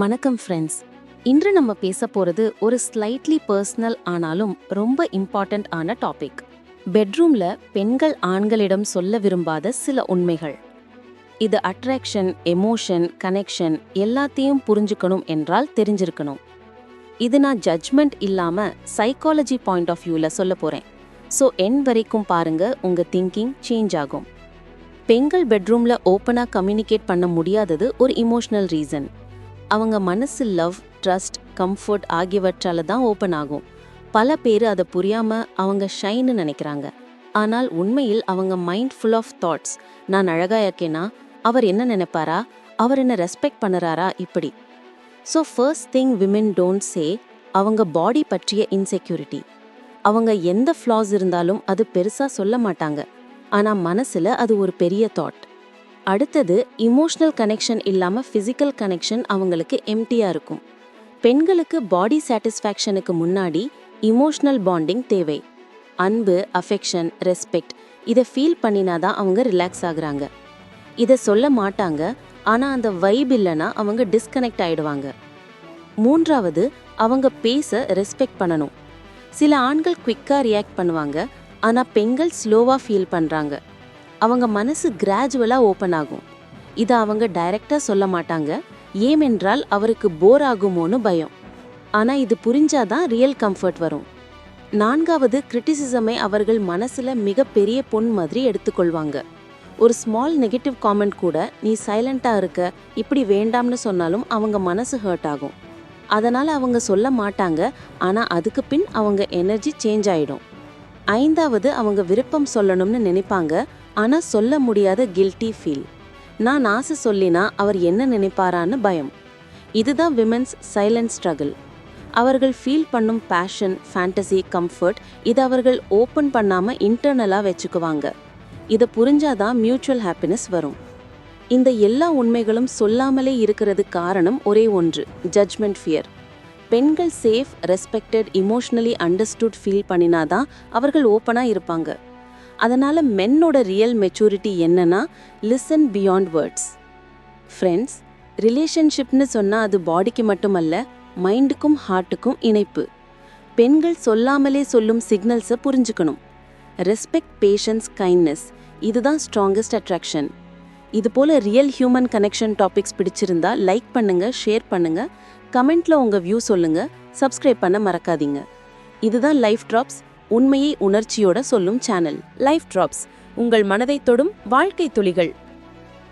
வணக்கம் ஃப்ரெண்ட்ஸ் இன்று நம்ம பேச போகிறது ஒரு ஸ்லைட்லி பர்சனல் ஆனாலும் ரொம்ப இம்பார்ட்டண்ட் ஆன டாபிக் பெட்ரூம்ல பெண்கள் ஆண்களிடம் சொல்ல விரும்பாத சில உண்மைகள். இது அட்ராக்ஷன் எமோஷன் கனெக்ஷன் எல்லாத்தையும் புரிஞ்சுக்கணும் என்றால் தெரிஞ்சிருக்கணும். இது நான் ஜட்ஜ்மெண்ட் இல்லாமல் சைக்காலஜி பாயிண்ட் ஆஃப் வியூவில் சொல்ல போகிறேன் ஸோ என் வரைக்கும் பாருங்க உங்கள் திங்கிங் சேஞ்ச் ஆகும். பெண்கள் பெட்ரூமில் ஓப்பனாக கம்யூனிகேட் பண்ண முடியாதது ஒரு இமோஷனல் ரீசன் அவங்க மனசு லவ் ட்ரஸ்ட் கம்ஃபர்ட் ஆகியவற்றால தான் ஓப்பன் ஆகும். பல பேர் அதை புரியாமல் அவங்க ஷைன்னு நினைக்கிறாங்க. ஆனால் உண்மையில் அவங்க மைண்ட் ஃபுல் ஆஃப் தாட்ஸ். நான் அழகாக இருக்கேனா? அவர் என்ன நினைப்பாரா? அவர் என்ன ரெஸ்பெக்ட் பண்ணுறாரா? இப்படி. So first thing women don't say அவங்க பாடி பற்றிய இன்செக்யூரிட்டி. அவங்க எந்த ஃப்ளாஸ் இருந்தாலும் அது பெருசாக சொல்ல மாட்டாங்க. ஆனால் மனசில் அது ஒரு பெரிய தாட். அடுத்தது இமோஷனல் கனெக்ஷன் இல்லாமல் ஃபிசிக்கல் கனெக்ஷன் அவங்களுக்கு எம்டியாக இருக்கும். பெண்களுக்கு பாடி சாட்டிஸ்ஃபேக்ஷனுக்கு முன்னாடி இமோஷனல் பாண்டிங் தேவை. அன்பு அஃபெக்ஷன் ரெஸ்பெக்ட் இதை ஃபீல் பண்ணினாதான் அவங்க ரிலாக்ஸ் ஆகுறாங்க. இதை சொல்ல மாட்டாங்க ஆனால் அந்த வைப் இல்லைன்னா அவங்க டிஸ்கனெக்ட் ஆகிடுவாங்க மூன்றாவது அவங்க பேச ரெஸ்பெக்ட் பண்ணணும். சில ஆண்கள் குவிக்காக ரியாக்ட் பண்ணுவாங்க ஆனால் பெண்கள் ஸ்லோவாக ஃபீல் பண்ணுறாங்க அவங்க மனசு கிராஜுவலாக ஓப்பன் ஆகும். இதை அவங்க டைரக்டாக சொல்ல மாட்டாங்க. ஏமென்றால் அவருக்கு போர் ஆகுமோன்னு பயம். ஆனால் இது புரிஞ்சாதான் ரியல் கம்ஃபர்ட் வரும். நான்காவது கிரிட்டிசிசமை அவர்கள் மனசில் மிகப்பெரிய பொன் மாதிரி எடுத்துக்கொள்வாங்க. ஒரு ஸ்மால் நெகட்டிவ் காமெண்ட் கூட நீ சைலண்ட்டாக இருக்க இப்படி வேண்டாம்னு சொன்னாலும் அவங்க மனசு ஹர்ட் ஆகும். அதனால் அவங்க சொல்ல மாட்டாங்க. ஆனால் அதுக்கு பின் அவங்க எனர்ஜி சேஞ்ச் ஆகிடும் ஐந்தாவது அவங்க விருப்பம் சொல்லணும்னு நினைப்பாங்க. ஆனால் சொல்ல முடியாத கில்ட்டி ஃபீல் நான் ஆசை சொல்லினா அவர் என்ன நினைப்பாரான்னு பயம். இதுதான் விமென்ஸ் சைலண்ட் ஸ்ட்ரகிள் அவர்கள் ஃபீல் பண்ணும் பேஷன் ஃபேண்டசி கம்ஃபர்ட் இதை அவர்கள் ஓப்பன் பண்ணாமல் இன்டர்னலாக வச்சுக்குவாங்க. இதை புரிஞ்சாதான் மியூச்சுவல் ஹாப்பினஸ் வரும். இந்த எல்லா உண்மைகளும் சொல்லாமலே இருக்கிறது காரணம் ஒரே ஒன்று ஜட்ஜ்மெண்ட் ஃபியர் பெண்கள் safe respected emotionally understood feel பண்ணினாதான் அவர்கள் ஓப்பனாக இருப்பாங்க. அதனால் மென்னோட ரியல் மெச்சூரிட்டி என்னன்னா லிசன் பியாண்ட் வேர்ட்ஸ் ஃப்ரெண்ட்ஸ் ரிலேஷன்ஷிப்னு சொன்னால் அது பாடிக்கு மட்டுமல்ல மைண்டுக்கும் ஹார்ட்டுக்கும் இணைப்பு. பெண்கள் சொல்லாமலே சொல்லும் சிக்னல்ஸை புரிஞ்சுக்கணும். ரெஸ்பெக்ட் பேஷன்ஸ் கைண்ட்னஸ் இதுதான் ஸ்ட்ராங்கஸ்ட் அட்ராக்ஷன் இது போல் ரியல் ஹியூமன் கனெக்ஷன் டாபிக்ஸ் பிடிச்சிருந்தா லைக் பண்ணுங்கள் ஷேர் பண்ணுங்கள் கமெண்ட்டில் உங்கள் வியூ சொல்லுங்கள் சப்ஸ்கிரைப் பண்ண மறக்காதீங்க. இதுதான் லைஃப் ட்ராப்ஸ் உண்மையை உணர்ச்சியோட சொல்லும் சேனல் லைஃப் டிராப்ஸ் உங்கள் மனதை தொடும் வாழ்க்கை துளிகள்.